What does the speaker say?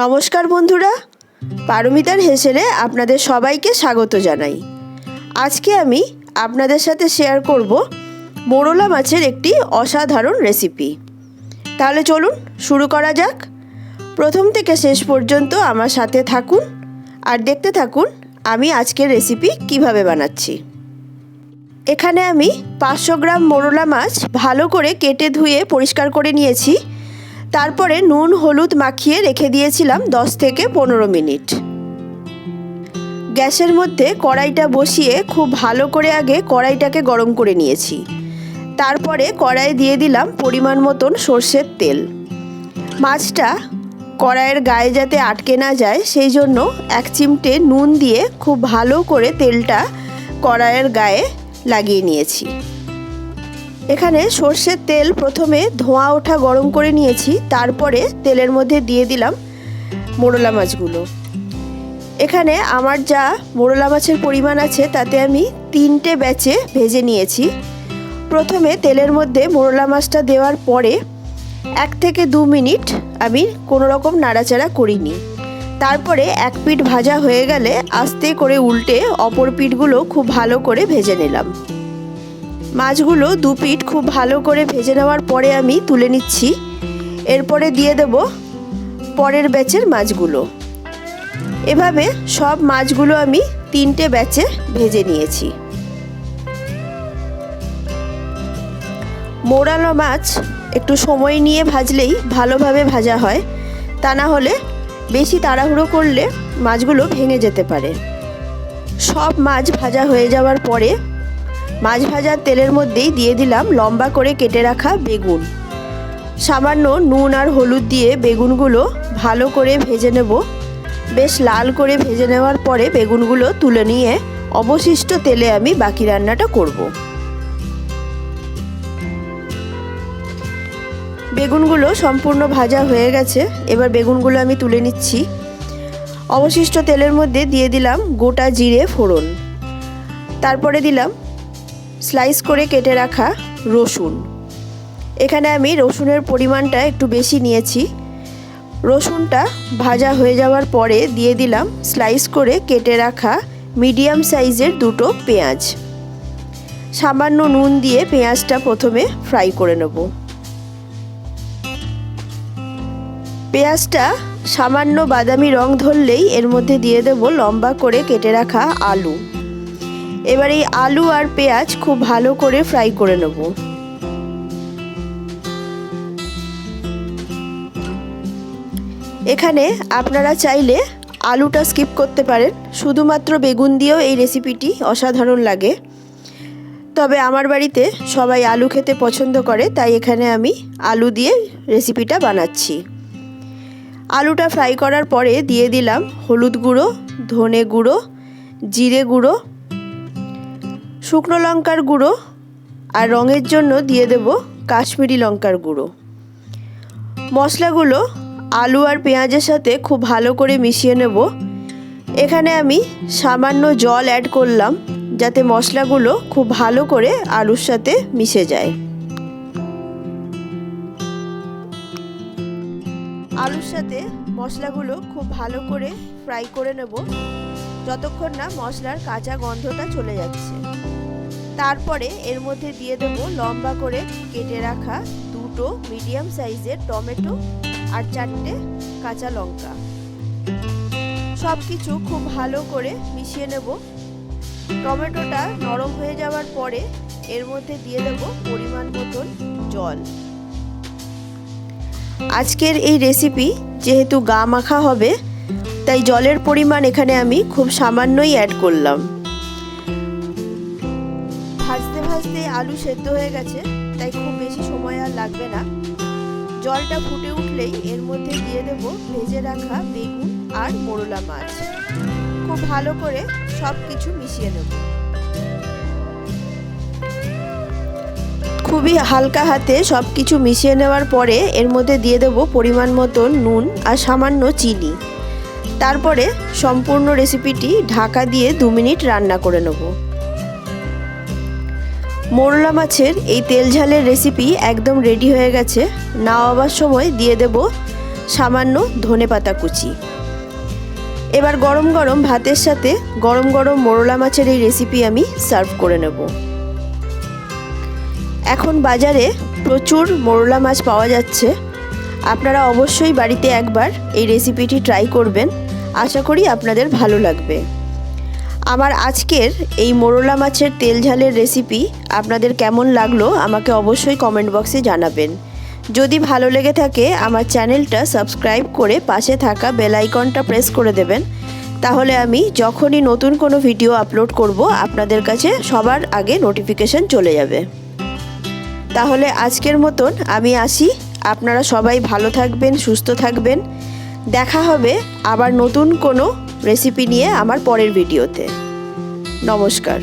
নমস্কার বন্ধুরা। পারমিতার হেসেলে আপনাদের সবাইকে স্বাগত জানাই। আজকে আমি আপনাদের সাথে শেয়ার করব মোরলা মাছের একটি অসাধারণ রেসিপি তাহলে চলুন শুরু করা যাক। প্রথম থেকে শেষ পর্যন্ত আমার সাথে থাকুন আর দেখতে থাকুন আমি আজকের রেসিপি কীভাবে বানাচ্ছি। এখানে আমি পাঁচশো গ্রাম মোরলা মাছ ভালো করে কেটে ধুয়ে পরিষ্কার করে নিয়েছি। তারপরে নুন, হলুদ মাখিয়ে রেখে দিয়েছিলাম দশ থেকে পনেরো মিনিট। গ্যাসের মধ্যে কড়াইটা বসিয়ে খুব ভালো করে আগে কড়াইটাকে গরম করে নিয়েছি। তারপরে কড়াই দিয়ে দিলাম পরিমাণ মতন সর্ষের তেল। মাছটা কড়াইয়ের গায়ে যাতে আটকে না যায়, সেই জন্য এক চিমটে নুন দিয়ে খুব ভালো করে তেলটা কড়াইয়ের গায়ে লাগিয়ে নিয়েছি। এখানে সর্ষের তেল প্রথমে ধোঁয়া ওঠা গরম করে নিয়েছি, তারপরে তেলের মধ্যে দিয়ে দিলাম মোরলা মাছগুলো। এখানে আমার যা মোরলা মাছের পরিমাণ আছে, তাতে আমি তিনটে ব্যাচে ভেজে নিয়েছি। প্রথমে তেলের মধ্যে মোরলা মাছটা দেওয়ার পরে এক থেকে দু মিনিট আমি কোনো রকম নাড়াচাড়া করিনি। তারপরে এক পিঠ ভাজা হয়ে গেলে আস্তে করে উল্টে অপর পিঠগুলো খুব ভালো করে ভেজে নিলাম। মাছগুলো দু পিঠ খুব ভালো করে ভেজে নেওয়ার পরে আমি তুলে নিচ্ছি। এরপরে দিয়ে দেব পরের ব্যাচের মাছগুলো। এভাবে সব মাছগুলো আমি তিনটে ব্যাচে ভেজে নিয়েছি। মোড়ানো মাছ একটু সময় নিয়ে ভাজলেই ভালোভাবে ভাজা হয়। তা না হলে বেশি তাড়াহুড়ো করলে মাছগুলো ভেঙে যেতে পারে। সব মাছ ভাজা হয়ে যাওয়ার পরে মাছ ভাজার তেলের মধ্যেই দিয়ে দিলাম লম্বা করে কেটে রাখা বেগুন। সামান্য নুন আর হলুদ দিয়ে বেগুনগুলো ভালো করে ভেজে নেব। বেশ লাল করে ভেজে নেওয়ার পরে বেগুনগুলো তুলে নিয়ে অবশিষ্ট তেলে আমি বাকি রান্নাটা করব। বেগুনগুলো সম্পূর্ণ ভাজা হয়ে গেছে। এবার বেগুনগুলো আমি তুলে নিচ্ছি। অবশিষ্ট তেলের মধ্যে দিয়ে দিলাম গোটা জিরে ফোড়ন। তারপরে দিলাম স্লাইস করে কেটে রাখা রসুন। এখানে আমি রসুনের পরিমাণটা একটু বেশি নিয়েছি। রসুনটা ভাজা হয়ে যাওয়ার পরে দিয়ে দিলাম স্লাইস করে কেটে রাখা মিডিয়াম সাইজের দুটো পেঁয়াজ। সামান্য নুন দিয়ে পেঁয়াজটা প্রথমে ফ্রাই করে নেব। পেঁয়াজটা সামান্য বাদামি রং ধরলেই এর মধ্যে দিয়ে দেব লম্বা করে কেটে রাখা আলু। এবার এই আলু আর পেঁয়াজ খুব ভালো করে ফ্রাই করে নেব। এখানে আপনারা চাইলে আলুটা স্কিপ করতে পারেন, শুধুমাত্র বেগুন দিয়েও এই রেসিপিটি অসাধারণ লাগে। তবে আমার বাড়িতে সবাই আলু খেতে পছন্দ করে, তাই এখানে আমি আলু দিয়ে রেসিপিটা বানাচ্ছি। আলুটা ফ্রাই করার পরে দিয়ে দিলাম হলুদ গুঁড়ো, ধনে গুঁড়ো, জিরে গুঁড়ো শুকনো লঙ্কার গুঁড়ো আর রঙের জন্য দিয়ে দেব কাশ্মীরি লঙ্কার গুঁড়ো। মশলাগুলো আলু আর পেঁয়াজের সাথে খুব ভালো করে মিশিয়ে নেব। এখানে আমি সামান্য জল অ্যাড করলাম যাতে মশলাগুলো খুব ভালো করে আলুর সাথে মিশে যায়। আলুর সাথে মশলাগুলো খুব ভালো করে ফ্রাই করে নেব। যতক্ষণ না মশলার কাঁচা গন্ধটা চলে যাচ্ছে। তারপরে এর মধ্যে দিয়ে দেব লম্বা করে কেটে রাখা দুটো মিডিয়াম সাইজের টমেটো আর চারটে কাঁচা লঙ্কা। সব কিছু খুব ভালো করে মিশিয়ে নেব। টমেটোটা নরম হয়ে যাওয়ার পরে এর মধ্যে দিয়ে দেব পরিমাণ মতন জল। আজকের এই রেসিপি যেহেতু গা মাখা হবে, তাই জলের পরিমাণ এখানে আমি খুব সামান্যই অ্যাড করলাম। আলু সেদ্ধ হয়ে গেছে, তাই খুব বেশি সময় আর লাগবে না। জলটা ফুটে উঠলেই এর মধ্যে দিয়ে দেব ভেজে রাখা বেগুন আর মোরলা মাছ। খুব ভালো করে সব কিছু মিশিয়ে নেব। খুবই হালকা হাতে সব কিছু মিশিয়ে নেওয়ার পরে এর মধ্যে দিয়ে দেব পরিমাণ মতো নুন আর সামান্য চিনি। তারপরে সম্পূর্ণ রেসিপিটি ঢাকা দিয়ে দু মিনিট রান্না করে নেব। মোরলা মাছের এই তেল ঝালের রেসিপি একদম রেডি হয়ে গেছে। নাওয়াবার সময় দিয়ে দেব সামান্য ধনেপাতা কুচি। এবার গরম গরম ভাতের সাথে গরম গরম মোরলা মাছের এই রেসিপি আমি সার্ভ করে নেব। এখন বাজারে প্রচুর মোরলা মাছ পাওয়া যাচ্ছে। আপনারা অবশ্যই বাড়িতে একবার এই রেসিপিটি ট্রাই করবেন। আশা করি আপনাদের ভালো লাগবে। আমার আজকের এই মোরলা মাছের তেল ঝালের রেসিপি আপনাদের কেমন লাগল আমাকে অবশ্যই কমেন্ট বক্সে জানাবেন। যদি ভালো লেগে থাকে, আমার চ্যানেলটা সাবস্ক্রাইব করে পাশে থাকা বেল আইকনটা প্রেস করে দেবেন। তাহলে আমি যখনই নতুন কোনো ভিডিও আপলোড করব, আপনাদের কাছে সবার আগে নোটিফিকেশন চলে যাবে। তাহলে আজকের মতন আমি আসি। আপনারা সবাই ভালো থাকবেন, সুস্থ থাকবেন। দেখা হবে আবার নতুন কোনো রেসিপি নিয়ে আমার পরের ভিডিওতে। নমস্কার।